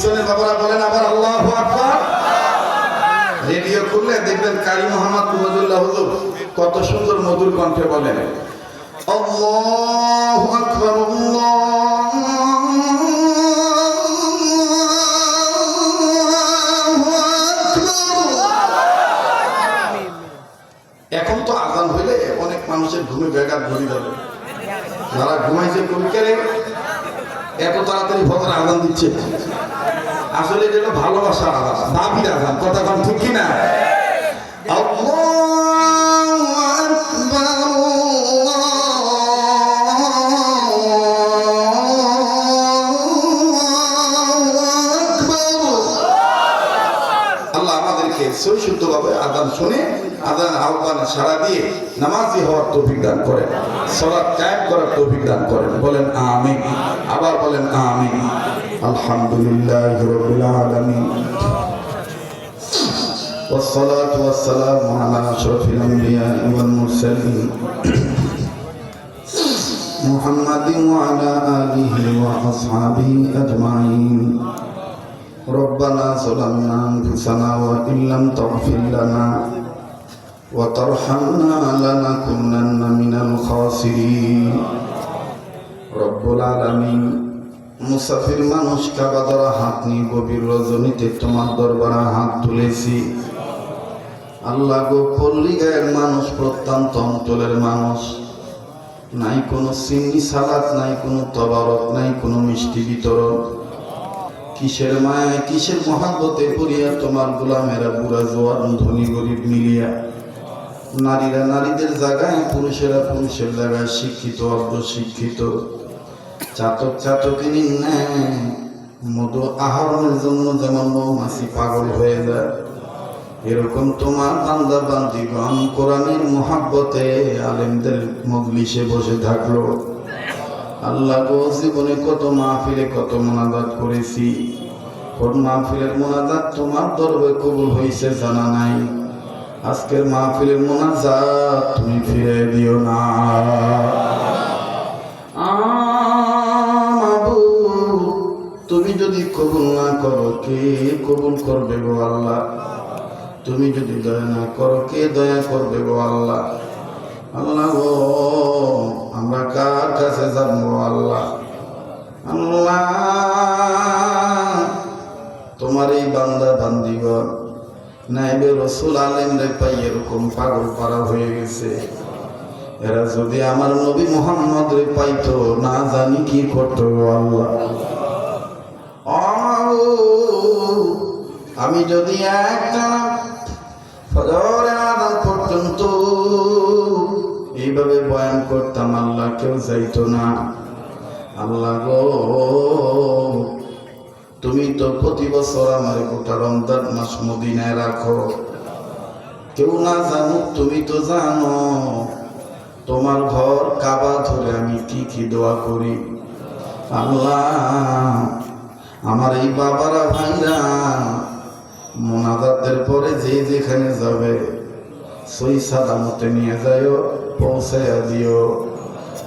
পিছনের বাবারা বলেন আবার আল্লাহ রেডিও খুললে দেখবেন কারি মোহাম্মদ মুহাম্মদুল্লাহ হুজুর কত সুন্দর মধুর কণ্ঠে বলেন, আল্লাহু আকবার, আল্লাহু এখন তো আজান হইলে অনেক মানুষের ঘুমে ব্যাঘাত ধরে যাবে। যারা ঘুমাইছে কবিকারে এত তাড়াতাড়ি ফজর আজান দিচ্ছে। আসলে এটা ভালোবাসা আলাদা দাবি দাবির কথা কম ঠিক কিনা? আল্লাহু আমাদেরকে সৈশুদ্ধভাবে আদান শুনে আদান আহ্বানে সাড়া দিয়ে নামাজি হওয়ার তৌফিক দান করেন সলাৎ কায়েম করার তৌফিক দান করেন বলেন আমিন আবার বলেন আমিন আলহামদুলিল্লাহ রবিল আলমিন والصلاة والسلام على أشرف الأنبياء والمرسلين محمد وعلى آله وأصحابه أجمعين ربنا ظلمنا أنفسنا وإن لم تغفر لنا وترحمنا لنكونن من الخاسرين رب العالمين মুসাফির মানুষ কাবা ধরা হাত নিয়ে গভীর রজনীতে তোমার দরবারে হাত তুলেছি আল্লাহ গো পল্লী গায়ের মানুষ প্রত্যন্ত অঞ্চলের মানুষ নাই কোনো সিন্নি সালাদ নাই কোনো তবারক নাই কোনো মিষ্টি বিতরণ কিসের মায়ায় কিসের মহাব্বতে পড়িয়া তোমার গোলামেরা বুড়া জোয়ান ধনী গরিব মিলিয়া নারীরা নারীদের জায়গায়, পুরুষেরা পুরুষের জায়গায় শিক্ষিত অর্ধ শিক্ষিত চাতক চাতকিনী মধু আহরণের জন্য যেমন মৌমাছি পাগল হয়ে যায়, এরকম তোমার বান্দা বান্দিগণ কোরআনের মহাব্বতে আলেমদের মজলিসে বসে থাকল। আল্লাহ গো, জীবনে কত মাহফিলে কত মোনাজাত করেছি। কোন মাহফিলের মোনাজাত তোমার দরবে কবুল হয়েছে জানা নাই। আজকের মাহফিলের মোনাজাত তুমি ফিরে দিও না। তুমি যদি কবুল না করো, কে কবুল করবে গো আল্লাহ? তুমি যদি দয়া না করো, কে দয়া করবে গো আল্লাহ? আল্লাহ গো আমরা কার কাছে যাব আল্লাহ? আল্লাহ, তোমার এই বান্দা বান্দিগণ নাইবে রসুল আলেম রে পাই এরকম পাগল পারা হয়ে গেছে। এরা যদি আমার নবী মোহাম্মদ রে পাইতো, না জানি কি করতো আল্লাহ। আমি যদি একটা পর্যন্ত এইভাবে বয়ান করতাম, আল্লাহ কেউ যাইতো না। আল্লাহ গো তুমি তো প্রতি বছর আমার গোটা রমজান মাস মদিনায় রাখো। কেউ না জানুক, তুমি তো জানো, তোমার ঘর কাবা ধরে আমি কি কি দোয়া করি। আল্লাহ, আমার এই বাবারা, ভাইরা, মোনাজাতের পরে যে যেখানে যাবে, সই সাদামতে নিয়ে যাইও, পৌঁছাইয়া দিও।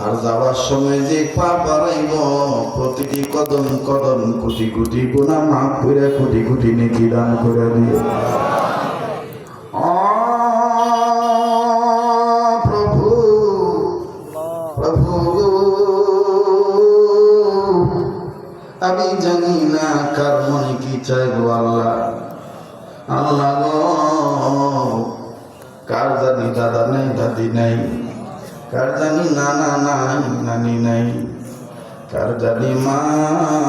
আর যাওয়ার সময় যে পা বাড়াইব, প্রতিটি কদম কদম কোটি কোটি গুণা মাফ করে কোটি কোটি নেকি দান করে প্রভু আমি জানি না কার মনে কি চাইব আল্লাহ। আল্লাহ কার জানি দাদা নাই, দাদি নাই। কার জানি নানা নাই নানি নাই। কার জানি মা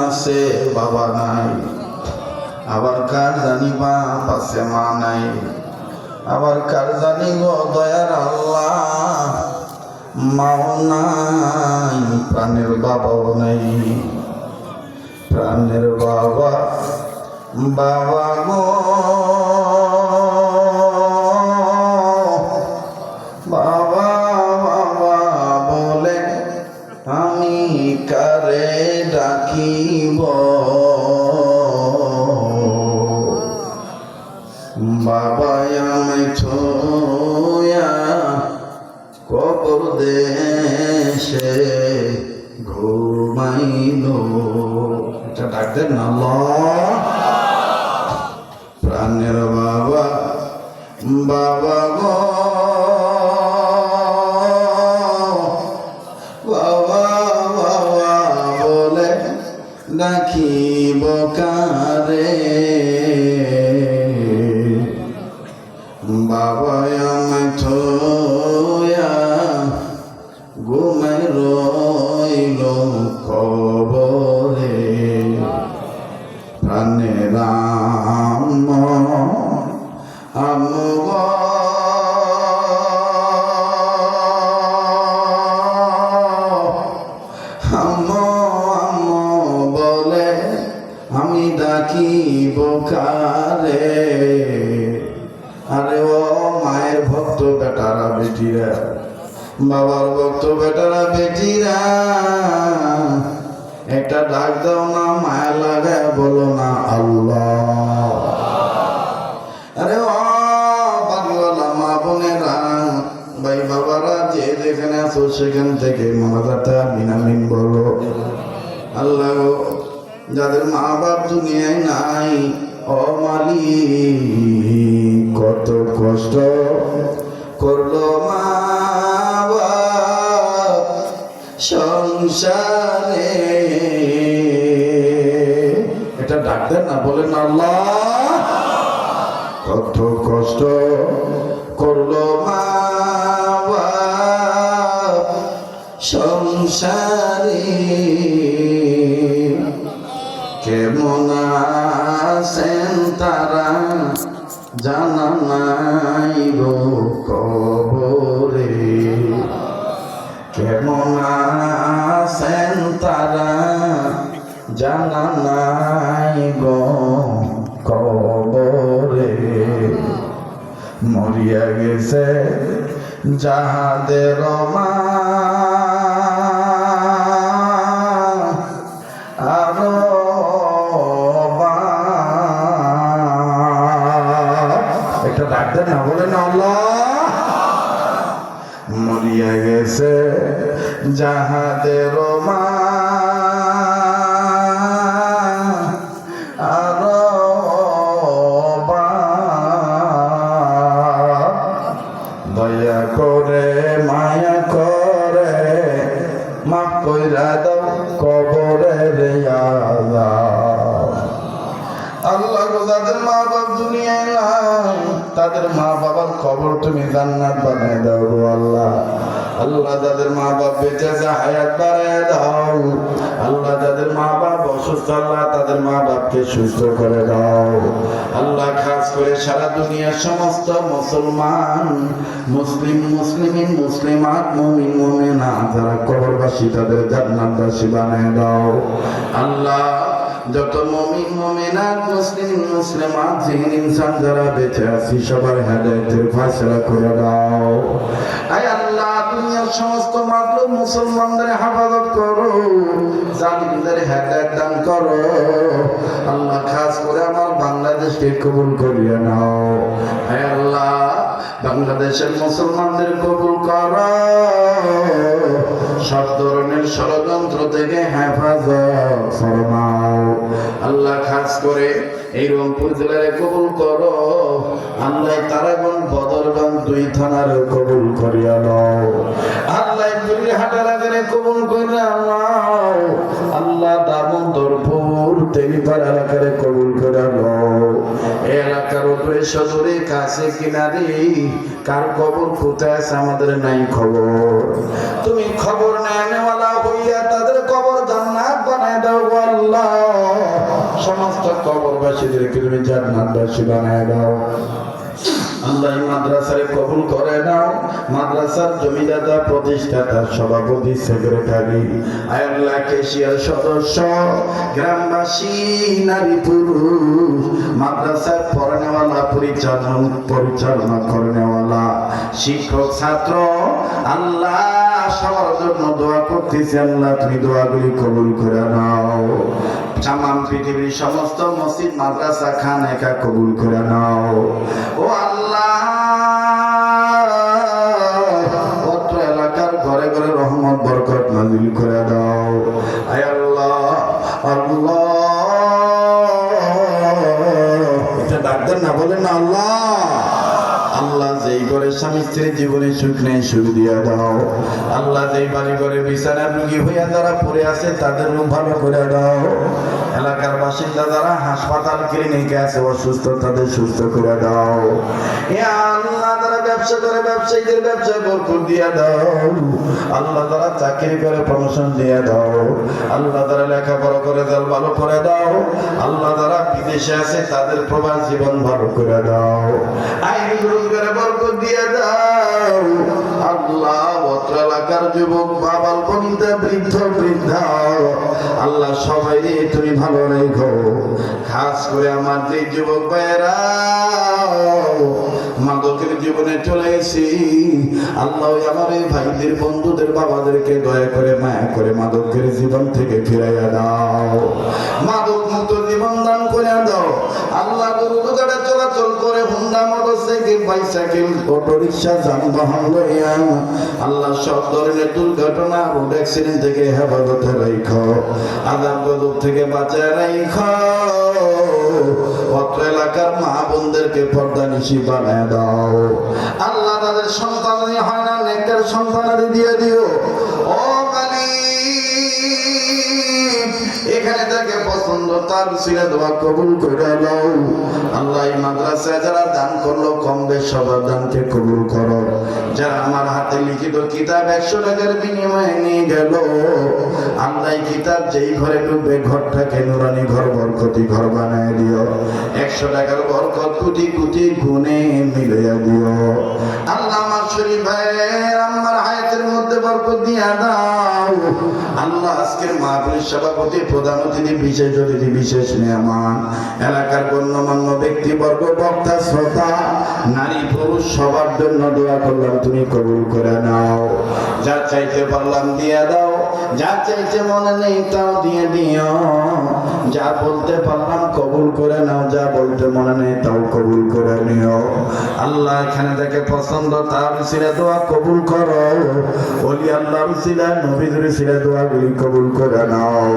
আছে, বাবা নাই। আবার কার জানি বাপ আছে, মা নাই। আবার কার জানি গো দয়ার আল্লাহ, মাও নাই, প্রাণের বাবাও নাই। প্রাণের বাবা বাবা গো। বাবা আমায় ছোয়া, কবর দেশে ঘুমাইল। এটা ডাক দেন না প্রাণের বাবা বাবা গো। বাবা বাবা বলে ডাকিব বেটারা বেটিরা? একটা ডাক দাও না, মায়া লাগায় বলো না আল্লাহ। আরে ও বাংলা মা বোনেরা, ভাই বাবারা, যে যেখানে আছো সেখান থেকে মনাজাটা মিনামিন বলো। আল্লাহ, যাদের মা বাপ দুনিয়ায় নাই, ও মালি কত কষ্ট সংসারে। এটা ডাক্তার না, বলেন আল্লাহ। কত কষ্ট করল মা সংসারে কেমন আছেন তারা জানা নাই গো কবরে। কেমন আছেন তারা? জানা নাই কবরে মরিয়া গেছে যাহাদের মা দয়া করে মায়া করে মা কইরা দাও কবরে রে আল্লাহ তাদের মা বাপ দুনিয়ায় না তাদের মা বাবার খবর তুমি জান্নাত বানিয়ে দাও আল্লাহ। আল্লাহ যাদের মা বাপ বেঁচে আছে, হায়াত বাড়ায় দাও। আল্লাহ যাদের মা বাপ অসুস্থ, আল্লাহ তাদের মা বাপকে সুস্থ করে দাও। আল্লাহ খাস করে সারা দুনিয়ার সমস্ত মুসলমান, মুসলিম, মুসলিমিন, মুসলিমাত, মুমিন মুমিনা যারা কবরবাসী, তাদের জান্নাতবাসী বানায় দাও। আল্লাহ, যত মমিন, মমিনাত, মুসলিম, মুসলিমাত জিন ইনসান যারা বেঁচে আছি, সবার হেদায়েতের ফায়সালা করে দাও। দুনিয়ার সমস্ত মাতলুম মুসলমানদের হেফাজত করো জালিমদের হেদায়ত দান করো। আল্লাহ, খাস করে আমার বাংলাদেশকে কবুল করিয়ে নাও। হে আল্লাহ বাংলাদেশের মুসলমানদের কবুল সব ধরনের ষড়যন্ত্র থেকে হেফাজত আল্লাহ খাস করে এই রংপুর জেলায় কবুল করো। আল্লাহ দুই থানার কবুল করিয়া নাও। আল্লাহ হাটার আগে কবুল করিয়া নাও। আল্লাহ দামোদরপুর তেলিপার এলাকারে কবুল উপরে সদরে কাছে কিনারে কার খবর কোথায় আছে আমাদের নাই খবর। তুমি খবর নেওয়ালা হইয়া তাদের খবর জান্নাত বানায় দাও আল্লাহ। সমস্ত কবরবাসীদেরকে তুমি জান্নাতবাসী বানায় দাও। আল্লাহ মাদ্রাসারে কবুল করে নাও। মাদ্রাসার জমিদাতা, প্রতিষ্ঠাতা, সভাপতি, সেক্রেটারি, আয়াল্লাহ কেশিয়ার সদস্য, গ্রামবাসী, নারী পুরুষ, মাদ্রাসার পড়ানেওয়ালা, পরিচালনা পরিচালনা করেনেওয়ালা, শিক্ষক, ছাত্র, আল্লাহ সবার জন্য দোয়া করতেছি, আল্লাহ তুমি দোয়াগুলি কবুল করে নাও। তামাম পৃথিবীর সমস্ত মসজিদ, মাদ্রাসা খান একা কবুল করে নাও। ও আল্লাহ, অত্র এলাকার ঘরে ঘরে রহমত, বরকত নাজিল করে দাও। আয় আল্লাহ আল্লাহ। এটা ডাক না, বলেন না, আল্লাহ। আল্লাহ যেই ঘরে স্বামী স্ত্রী জীবনে সুখ নেই, সুখ দিয়া দাও। আল্লাহ যেই বাড়ি ঘরে বিছানার রুগী হইয়া যারা পড়ে আছে, তাদের রুম ভালো করে দাও। এলাকার বাসিন্দা যারা হাসপাতাল, ক্লিনিকে আছে, অসুস্থ, তাদের সুস্থ করে দাও। এ আল্লাহ যারা ব্যবসা করে, ব্যবসায়ীদের ব্যবসা বরকত দিয়া দাও। আল্লাহ তারা চাকরি করে প্রমোশন দিয়ে দাও। আল্লাহ তারা লেখাপড়া করে দাও ভালো করে দাও। আল্লাহ তারা বিদেশে আছে, তাদের প্রবাস জীবন ভালো করে দাও। আইন রোজগারে বরকত দিয়ে দাও। যুবক বৃদ্ধ, বৃদ্ধা। সবাই খাস করে আমার যুবক মাদকের জীবনে চলে এসেছি। আল্লাহ আমার এই ভাইদের, বন্ধুদের, বাবাদেরকে দয়া করে, মায়া করে মাদকের জীবন থেকে ফিরাইয়া দাও। মাদক Honda motorcycle, bicycle auto rickshaw যানবাহন লইয়া আল্লাহ সব ধরনের দুর্ঘটনা রোড অ্যাক্সিডেন্ট থেকে হেফাজতে রাইখো। আদাব গজব থেকে বাঁচায় রাইখো। অত্র এলাকার মা বোনদেরকে পর্দা নিশি বানায় দাও। আল্লাহ তাদের সন্তান হয় না নেকের সন্তান দিয়ে দিও। এখানে তাকে পছন্দ, তার সিরে দোয়া কবুল করে দাও আল্লাহ এই মাদ্রাসায় যারা দান করল, কম বেশ সবার দানকে কবুল করো। যারা আমার হাতে লিখিত কিতাব একশো টাকার বিনিময়ে নিয়ে গেল, আল্লাহ কিতাব যেই ঘরে ঢুকবে ঘরটাকে নুরানি ঘর, বরকতি ঘর বানায় দিও। একশো টাকার বরকত কোটি কোটি গুণে মিলিয়ে দিও। আল্লাহ আমার শরীফ ভাইয়ের আমার হায়াতের মধ্যে বরকত দিয়া দাও। আল্লাহ আজকের মাহফিলের সভাপতি, প্রধান অতিথি, বিশেষ অতিথি, বিশেষ মেহমান, এলাকার গণ্যমান্য ব্যক্তিবর্গ, বক্তা, শ্রোতা, নারী, পুরুষ, সবার জন্য দোয়া করলাম, তুমি কবুল করে নাও। যা চাইতে পারলাম, দিয়ে দাও। যা চাইতে মনে নেই তাও দিয়ে দিও। যা বলতে পারলাম কবুল করে নাও, যা বলতে মনে নেই তাও কবুল করে নিও। আল্লাহ এখানে থেকে পছন্দ, তার সিরা দোয়া কবুল করো। ওলি আল্লাহর সিরা নবীদের সিরা দোয়াগুলি কবুল করে নাও।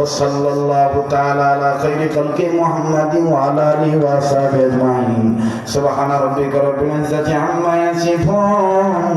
ও সাল্লাল্লাহু তাআলা আলা খাইরি খালকি মুহাম্মাদিন ওয়া আলা আলিহি ওয়া সাহবিহি আজমাইন। সুবহানা রাব্বিকা রাব্বিল ইজ্জাতি আম্মা ইয়াসিফুন।